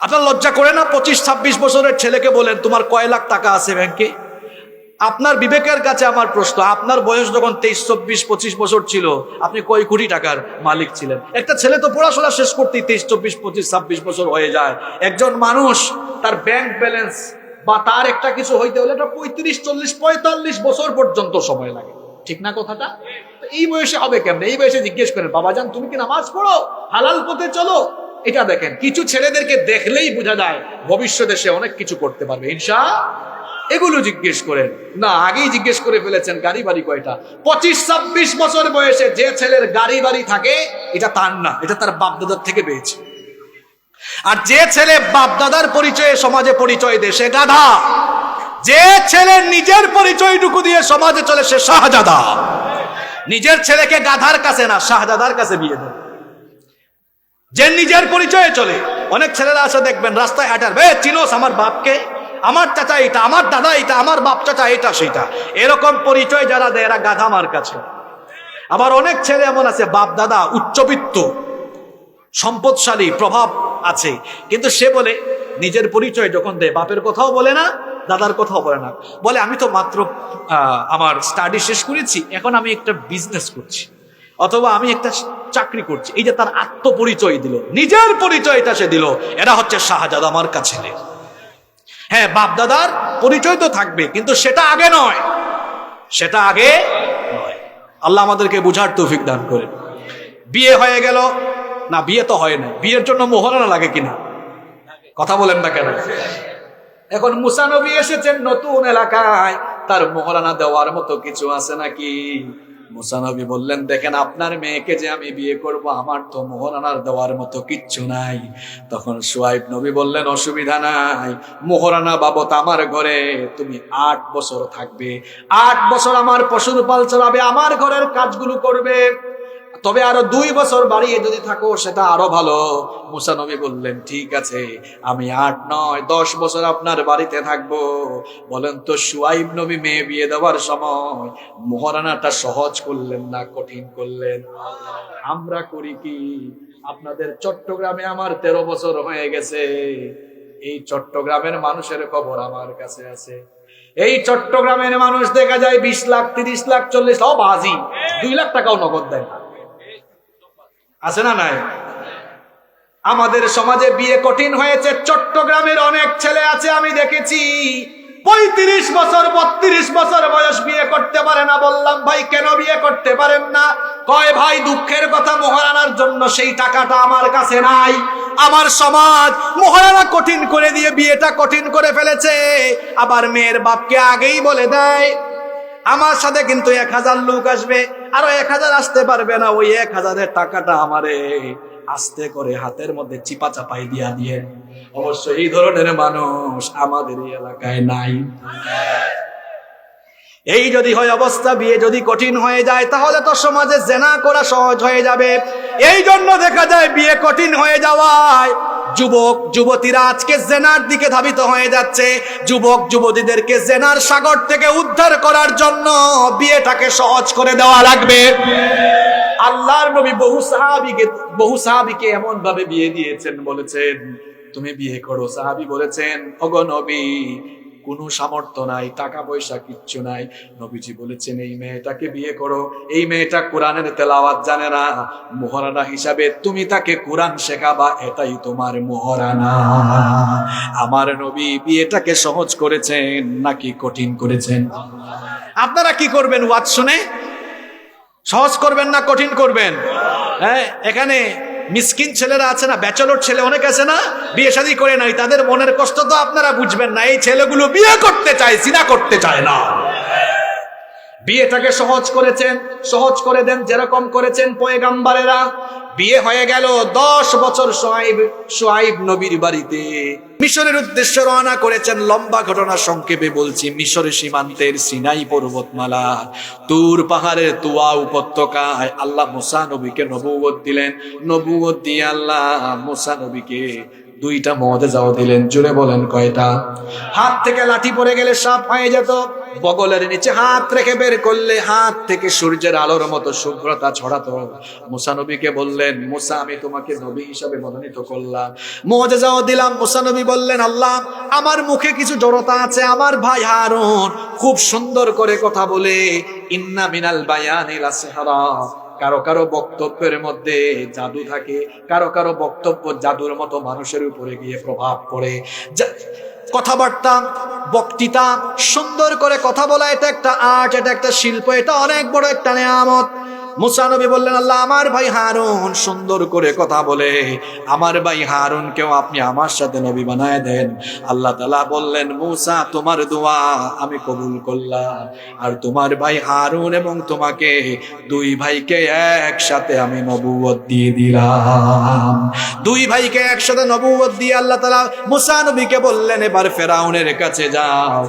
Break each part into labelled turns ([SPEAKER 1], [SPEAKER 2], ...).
[SPEAKER 1] আপনার লজ্জা করে না, পঁচিশ, ছাব্বিশ বছরের ছেলেকে বলেন, তোমার কয় লাখ টাকা আছে ব্যাংকে? আপনার বিবেকের কাছে আমার প্রশ্ন, আপনার বয়স যখন তেইশ, চব্বিশ, পঁচিশ বছর ছিল, আপনি কয় কোটি টাকার মালিক ছিলেন? একটা ছেলে তো পড়াশোনা শেষ করতেই তেইশ, চব্বিশ, পঁচিশ, ছাব্বিশ বছর হয়ে যায়। একজন মানুষ, তার ব্যাংক ব্যালেন্স বা তার একটা কিছু হইতে হলে এটা পঁয়ত্রিশ, চল্লিশ, পঁয়তাল্লিশ বছর পর্যন্ত সময় লাগে। ঠিক না কথাটা? এই বয়সে হবে কেমনে? এই বয়সে জিজ্ঞেস করেন বাবাজান তুমি কি নামাজ পড়ো? হালাল পথে চলো? এটা দেখেন, কিছু ছেলেদেরকে দেখলেই বোঝা যায় ভবিষ্যতে সে অনেক কিছু করতে পারবে। ইনশা, এগুলো জিজ্ঞেস করেন। না, আগেই জিজ্ঞেস করে ফেলেছেন, গাড়ি বাড়ি কয়টা? পঁচিশ, ছাব্বিশ বছর বয়সে যে ছেলের গাড়ি বাড়ি থাকে, এটা তার না, এটা তার বাপদাদার থেকে পেয়েছে। আর যে ছেলে বাপদাদার পরিচয়ে, সমাজে পরিচয় সে গাধা। যে ছেলে নিজের পরিচয়টুকু দিয়ে সমাজে চলে, সে শাহজাদা। নিজের ছেলেকে গাধার কাছে না, শাহজাদার কাছে বিয়ে দেয়। যে নিজের পরিচয়ে চলে। অনেক ছেলেরা আছে, দেখবেন, রাস্তায় হাঁটার বে চিনোস আমার বাপকে? আমার চাচা এটা আমার দাদা এটা আমার বাপ চাচা এটা সেটা এরকম পরিচয় যারা দেয়, এরা গাধা আমার কাছে। আবার অনেক ছেলে এমন আছে, বাপ, দাদা, উচ্চবিত্ত, সম্পদশালী, প্রভাব আছে। কিন্তু সে বলে, নিজের পরিচয় যখন দেয়, বাপের কথাও বলে না, দাদার কথাও বলে না। বলে, আমি তো মাত্র আমার স্টাডি শেষ করেছি, এখন আমি একটা বিজনেস করছি। অথবা আমি একটা চাকরি করছি। এই যে তার আত্মপরিচয় দিল, নিজের পরিচয়টা সে দিল, এরা হচ্ছে শাহজাদ আমার কাছে হ্যাঁ বাপ দাদার পরিচয় তো থাকবে, কিন্তু সেটা আগে নয়। সেটা আগে নয়। আল্লাহ আমাদেরকে বুঝার তৌফিক দান করেন। বিয়ে হয়ে গেল। না, বিয়ে তো হয় না বিয়ের জন্য মোহরানা লাগে কিনা? কথা বলেন না কেন? এখন মুসানবী এসেছেন নতুন এলাকায়। তার মোহরানা দেওয়ার মতো কিছু আছে নাকি? মুসানবী বললেন, দেখেন, আপনার মেয়েকে যে আমি বিয়ে করব, আমার তো মোহরানার দেওয়ার মতো কিচ্ছু নাই। তখন সোয়াইব নবী বললেন, অসুবিধা নাই মোহরানা বাবত আমার ঘরে, তুমি আট বছর থাকবে। আট বছর আমার পশুর পাল চালাবে আমার ঘরের কাজগুলো করবে। তবে আরও দুই বছর বাড়িয়ে যদি থাকো, সেটা আরও ভালো। মুসা নবী বললেন, ঠিক আছে, আমি আট, নয়, দশ বছর আপনার বাড়িতে থাকব। বলেন তো, সুয়াইব নবী মেয়ে বিয়ে দেওয়ার সময় মহারানাটা সহজ করলেন না কঠিন করলেন? আমরা করি কি? আপনাদের চট্টগ্রামে আমার তেরো বছর হয়ে গেছে। এই চট্টগ্রামের মানুষের খবর আমার কাছে আছে। এই চট্টগ্রামের মানুষ দেখা যায় বিশ লাখ, তিরিশ লাখ, চল্লিশ ও বাজি দুই লাখ টাকাও নগদ দেয় না। আছে না নাই? আমাদের সমাজে বিয়ে কঠিন হয়েছে। চট্টগ্রামের অনেক ছেলে আছে, আমি দেখেছি। পঁয়ত্রিশ বছর, বত্রিশ বছর বয়স বিয়ে করতে পারে না। বললাম, ভাই, কেন বিয়ে করতে পারেন না? কয়, ভাই, দুঃখের কথা মহারানার জন্য সেই টাকাটা আমার কাছে নাই। আমার সমাজ মহারানা কঠিন করে দিয়ে বিয়েটা কঠিন করে ফেলেছে। আবার মেয়ের বাপকে আগেই বলে দেয়। আমার সাথে কিন্তু এক হাজার লোক আসবে। আরও এক হাজার আসতে পারবে না, ওই এক হাজারের টাকাটা আমারে আস্তে করে হাতের মধ্যে চিপা চাপাই দিয়া দিয়ে। অবশ্য এই ধরনের মানুষ আমাদের এলাকায় নাই। এই যদি হয় অবস্থা, বিয়ে যদি কঠিন হয়ে যায়, তাহলে তো সমাজে জেনা করা সহজ হয়ে যাবে। এই জন্য দেখা যায় বিয়ে কঠিন হয়ে যাওয়ায় যুবক, যুবতীরা আজকে জেনার দিকে ধাবিত হয়ে যাচ্ছে। যুবক, যুবতীদেরকে জেনার সাগর থেকে উদ্ধার করার জন্য বিয়েটাকে সহজ করে দেওয়া লাগবে। আল্লাহর নবী বহু সাহাবিকে বহু সাহাবিকে এমন ভাবে বিয়ে দিয়েছেন, বলেছেন, তুমি বিয়ে করো, সাহাবি বলেছেন, ওগো নবী কোনো সামর্থ্য নাই, টাকা পয়সা কিচ্ছু নাই। নবীজি বলেছেন, এই মেয়েটাকে বিয়ে করো। এই মেয়েটা কোরআনের তেলাওয়াত জানে না। মোহরানা হিসাবে তুমি তাকে কোরআন শেখাবা, এটাই তোমার মোহরানা। আমার নবী বিয়েটাকে সহজ করেছেন, নাকি কঠিন করেছেন? আপনারা কি করবেন? ওয়াজ শুনে? সহজ করবেন না কঠিন করবেন? হ্যাঁ এখানে মিসকিন ছেলেরা আছে না, ব্যাচলর ছেলে অনেক আছে না, বিয়ে শাদি করে নাই, তাদের মনের কষ্ট তো আপনারা বুঝবেন না, এই ছেলেগুলো বিয়ে করতে চায়, সিনা করতে চায় না। বিয়েটাকে সহজ করেছেন, সহজ করে দেন, যেরকম করেছেন পয়গাম্বারেরা। বিয়ে হয়ে গেল দশ বছর সোহাইব সোহাইব নবীর বাড়িতে। মিশরের উদ্দেশ্যে রওনা করেছেন লম্বা ঘটনা সংক্ষেপে বলছি। মিশরের সীমান্তের সিনাই পর্বতমালা তুর পাহাড়ের তুয়া উপত্যকায় আল্লাহ মুসা নবীকে নবুয়ত দিলেন। নবুয়ত দিয়ে আল্লাহ মুসা নবীকে দুইটা মজে যাও দিলেন জুড়ে বলেন কয়টা? হাত থেকে লাঠি পড়ে গেলে সাপ হয়ে যেত। বগলের নিচে হাত রেখে বের করলে হাত থেকে সূর্যের আলোর মতো শুভ্রতা ছড়াতো। মুসা নবীকে বললেন, মুসা, আমি তোমাকে নবী হিসাবে মনোনীত করলাম। মজে যাও দিলাম, মুসা নবী বললেন, আল্লাহ, আমার মুখে কিছু জড়তা আছে, আমার ভাই হারুন খুব সুন্দর করে কথা বলে, ইন্না মিনাল বায়ানিল আসহারা কারও কারও বক্তব্যের মধ্যে জাদু থাকে, কারও কারও বক্তব্য জাদুর মতো মানুষের উপরে গিয়ে প্রভাব পড়ে। কথাবার্তা, বক্তৃতা, সুন্দর করে কথা বলা, এটা একটা আর্ট, এটা একটা শিল্প, এটা অনেক বড় একটা নিয়ামত। মুসানবী বললেন, আল্লাহ, আমার ভাই হারুন, সুন্দর করে কথা বলে। আমার ভাই হারুন কেউ আপনি আমার সাথে নবী বানায় দেন। আল্লাহ তালা বললেন, মুসা, তোমার দোয়া আমি কবুল করলাম। আর তোমার ভাই হারুন এবং তোমাকে দুই ভাইকে একসাথে আমি নবুয়ত দিয়ে দিলাম। দুই ভাইকে একসাথে নবুয়ত দিয়ে আল্লাহ তালা মুসা নবীকে বললেন, এবার ফেরাউনের কাছে যাও।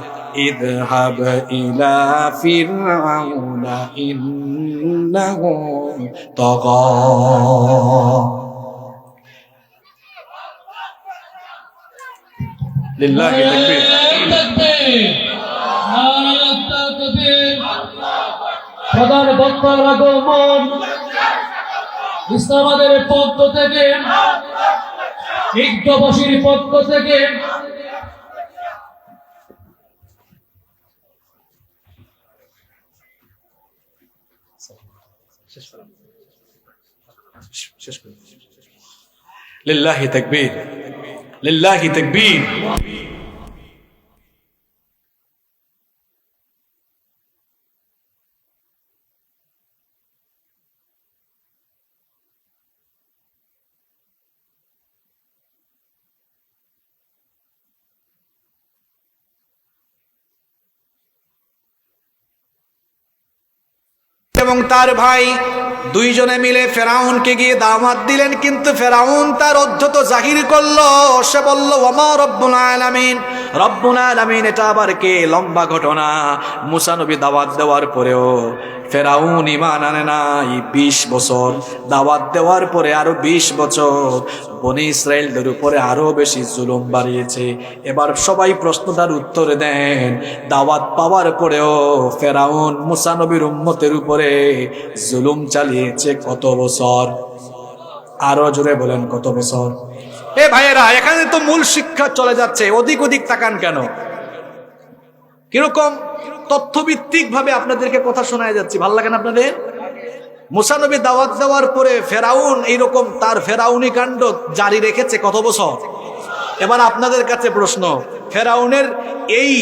[SPEAKER 1] ইদহাব ইলা ফিরাউনা ইন إنه طغى لله تكبير
[SPEAKER 2] প্রধান বক্তার আগমন ইসলামাদের পক্ষ থেকে ইজ্ঞবাসীর পক্ষ থেকে
[SPEAKER 1] لله تكبير. لله تكبير. এবং তার ভাই দুইজনে মিলে ফেরাউনকে গিয়ে দাওয়াত দিলেন, কিন্তু ফেরাউন তার অধ্যত জাহির করল। সে বলল, ওমা রব্বুল আলামিন। রব্বুল আলামিন এটা আবার কে? লম্বা ঘটনা। মুসা নবী দাওয়াত দেওয়ার পরেও ফেরাউন ইমান আনে নাই বিশ বছর। দাওয়াত দেওয়ার পরে আরও বিশ বছর। বনি ইসরায়েলদের উপরে আরও বেশি জুলুম বাড়িয়েছে। এবার সবাই প্রশ্নটার উত্তর দেন। দাওয়াত পাওয়ার পরেও ফেরাউন মুসানবীর উম্মতের উপরে জুলুম চালিয়েছে কত বছর? আরও জোরে বলেন কত বছর? এ ভাইয়েরা, এখানে তো মূল শিক্ষা চলে যাচ্ছে, অধিক অধিক তাকান কেন? কীরকম? তথ্যভিত্তিক ভাবে আপনাদেরকে কথা শোনায় যাচ্ছে। ভালো লাগে না আপনাদের? মুসানবী দাওয়াত দেওয়ার পরে ফেরাউন এইরকম তার ফেরাউনি কাণ্ড জারি রেখেছে কত বছর? এবার আপনাদের কাছে প্রশ্ন, ফেরাউনের এই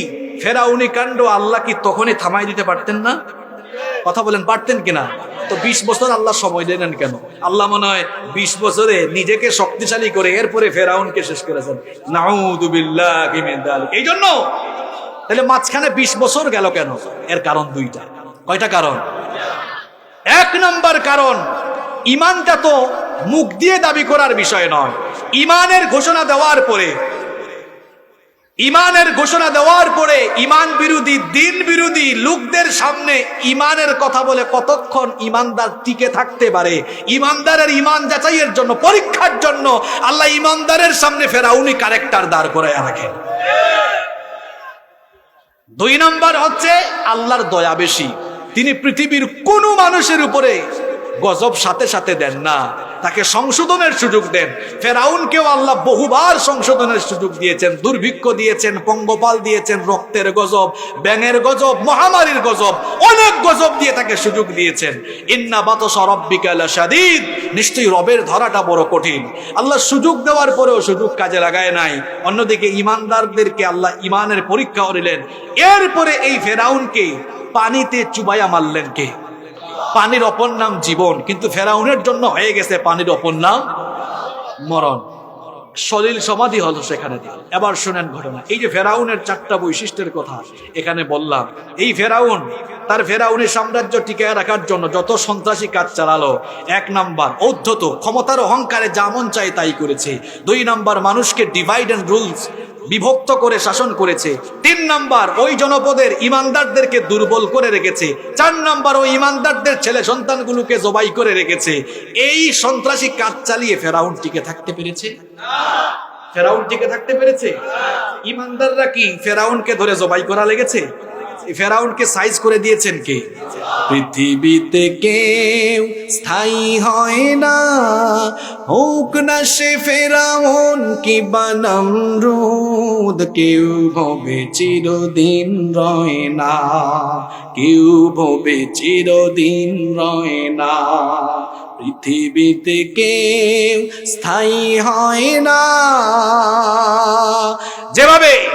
[SPEAKER 1] ফেরাউনি কাণ্ড আল্লাহ কি তখনই থামাই দিতে পারতেন না? কথা বলেন, পারতেন কিনা? তো বিশ বছর আল্লাহ সময় দিলেন কেন? আল্লাহ মনে হয় বিশ বছরে নিজেকে শক্তিশালী করে এরপরে ফেরাউনকে শেষ করেছেন। এই জন্য তাহলে মাঝখানে বিশ বছর গেল কেন? এর কারণ দুইটা। কয়টা কারণ? এক নম্বর কারণ ইমানটা তো মুখ দিয়ে দাবি করার বিষয় নয়। ইমানের ঘোষণা দেওয়ার পরে ইমানের ঘোষণা দেওয়ার পরে ইমান বিরোধী, দিন বিরোধী লোকদের সামনে ইমানের কথা বলে কতক্ষণ ইমানদার টিকে থাকতে পারে? ইমানদারের ইমান যাচাইয়ের জন্য, পরীক্ষার জন্য আল্লাহ ইমানদারের সামনে ফেরাউনি কারেক্টার দাঁড় করে রাখেন। দুই নম্বর হচ্ছে, আল্লাহর দয়া বেশি। তিনি পৃথিবীর কোনো মানুষের উপরে গজব সাথে সাথে দেন না। তাকে সংশোধনের সুযোগ দেন। ফেরাউনকেও আল্লাহ বহুবার সংশোধনের সুযোগ দিয়েছেন, দুর্ভিক্ষ দিয়েছেন, পঙ্গপাল দিয়েছেন, রক্তের গজব, ব্যাঙের গজব, মহামারীর গজব, অনেক গজব দিয়ে তাকে সুযোগ দিয়েছেন। ইন্না বাত সরব্বিকালা সাদিদ নিশ্চয়ই রবের ধরাটা বড় কঠিন। আল্লাহ সুযোগ দেওয়ার পরেও সুযোগ কাজে লাগায় নাই। অন্যদিকে ইমানদারদেরকে আল্লাহ ইমানের পরীক্ষা করিলেন এরপরে এই ফেরাউনকে পানিতে চুবাইয়া মারলেন কে? পানির অপর নাম জীবন, কিন্তু ফেরাউনের জন্য হয়ে গেছে পানির অপর নাম মরণ। সলিল সমাধি হলো সেখানে। এবার শুনেন ঘটনা। এই যে ফেরাউনের চারটা বৈশিষ্ট্যের কথা এখানে বললাম, এই ফেরাউন তার ফেরাউনের সাম্রাজ্য টিকায় রাখার জন্য যত সন্ত্রাসী কাজ চালালো, এক নাম্বার ঔদ্ধত ক্ষমতার অহংকারে যা মন চায় তাই করেছে। দুই নাম্বার মানুষকে ডিভাইড অ্যান্ড রুলস বিভক্ত করে শাসন করেছে। তিন নাম্বার, ওই জনপদের ইমানদারদেরকে দুর্বল করে রেখেছে। চার নাম্বার, ওই ইমানদারদের ছেলে সন্তানগুলোকে জবাই করে রেখেছে। এই সন্ত্রাসী কাজ চালিয়ে ফেরাউন টিকে থাকতে পেরেছে? ফেরাউন টিকে থাকতে পেরেছে? ইমানদাররা কি ফেরাউনকে ধরে জবাই করা লেগেছে? ফেরাউনকে সাইজ করে দিয়েছেন কে? পৃথিবীতে কেউ স্থায়ী হয় না। হোক না সে ফেরাউন কি বানাম রোদ কেউ ভবে চিরদিন রয় না। কেউ ভবে চিরদিন রয় না। পৃথিবীতে কেউ স্থায়ী হয় না। যেভাবে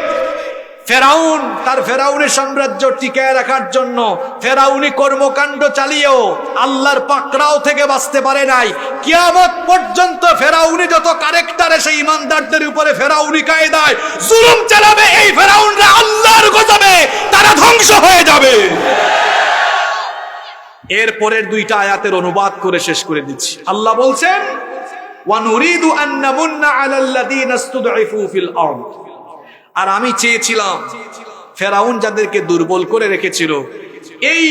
[SPEAKER 1] ফেরাউন, তার ফেরাউনের সাম্রাজ্য টিকায় রাখার জন্য ফেরাউনি কর্মকাণ্ড চালিয়েও আল্লাহর পাকড়াও থেকে বাঁচতে পারে নাই। কিয়ামত পর্যন্ত ফেরাউনি যত কারেক্টারে সেই ইমানদারদের উপরে ফেরাউনি কায়দায় জুলুম চালাবে, এই ফেরাউনরা আল্লাহর গজবে, তারা ধ্বংস হয়ে যাবে। এর পরের দুইটা আয়াতের অনুবাদ করে শেষ করে দিচ্ছি। আল্লাহ বলছেন ওয়ানুরিদু আন নামুন্না আলাল্লাযীনা ইসতুদঈফু ফিল আরদ। আর আমি চেয়েছিলাম ফেরাউন যাদেরকে দুর্বল করে রেখেছিল, এই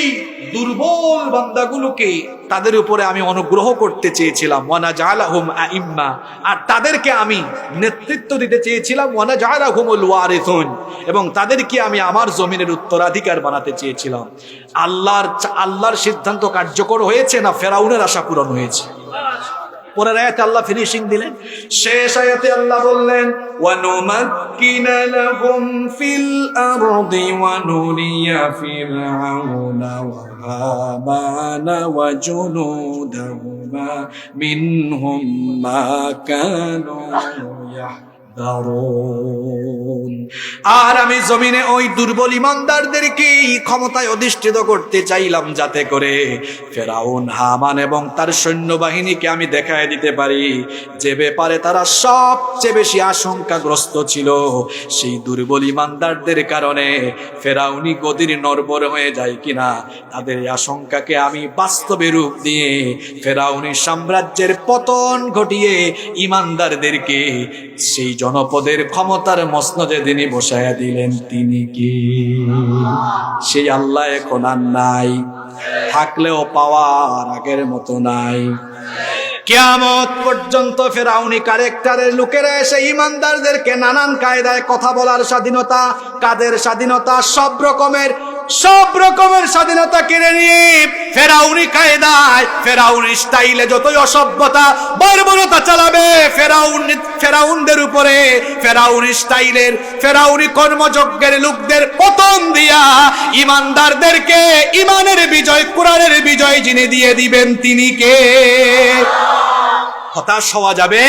[SPEAKER 1] দুর্বল বান্দাগুলোকে তাদের উপরে আমি অনুগ্রহ করতে চেয়েছিলাম। ওয়ানা জালাহুম আইম্মা। আর তাদেরকে আমি নেতৃত্ব দিতে চেয়েছিলাম। ওয়ানা জালাহুমুল এবং তাদেরকে আমি আমার জমিনের উত্তরাধিকার বানাতে চেয়েছিলাম। আল্লাহর আল্লাহর সিদ্ধান্ত কার্যকর হয়েছে না ফেরাউনের আশা পূরণ হয়েছে? পরের আয়াতে আল্লাহ ফিনিশিং দিলেন। শেষ আয়াতে আল্লাহ বললেন وَنُمَكِّنَ لَهُمْ فِي الْأَرْضِ وَنُرِيَ فِرْعَوْنَ وَهَامَانَ وَجُنُودَهُمَا مِنْهُمْ مَا كَانُوا يَحْذَرُونَ. আর আমি জমিনে ওই দুর্বল ইমানদারদেরকে ক্ষমতায় অধিষ্ঠিত করতে চাইলাম যাতে করে ফেরাউন, হামান এবং তার সৈন্যবাহিনীকে আমি দেখায় দিতে পারি। যে ব্যাপারে তারা সবচেয়ে বেশি আশঙ্কাগ্রস্ত ছিল, সেই দুর্বল ইমানদারদের কারণে ফেরাউনি গদির নরবর হয়ে যায় কিনা, তাদের আশঙ্কাকে আমি বাস্তবে রূপ দিয়ে ফেরাউনি সাম্রাজ্যের পতন ঘটিয়ে ইমানদারদেরকে সেই জনপদের ক্ষমতার মসনদে তিনি বসায়া দিলেন তিনি কি? সেই আল্লাহ এখন আর নাই, থাকলেও পাওয়ার আগের মতো নাই। কেয়ামত পর্যন্ত ফেরাউনি কারেক্টারের লোকেরা এসে ইমানদারদেরকে নানান কায়দায় কথা বলার স্বাধীনতা, কাদের স্বাধীনতা, সব রকমের সব রকমের স্বাধীনতা কেড়ে নিয়ে ফেরাউনি কায়দায় ফেরাউনি স্টাইলে যতই অসভ্যতা, বর্বরতা চালাবে ফেরাউন, ফেরাউনদের উপরে। ফেরাউনি স্টাইলের, ফেরাউনি কর্মযজ্ঞের লোকদের পতন দিয়া ইমানদারদেরকে ইমানের বিজয়, কোরআনের বিজয় যিনি দিয়ে দিবেন তিনি কে? হতাশ হওয়া যাবে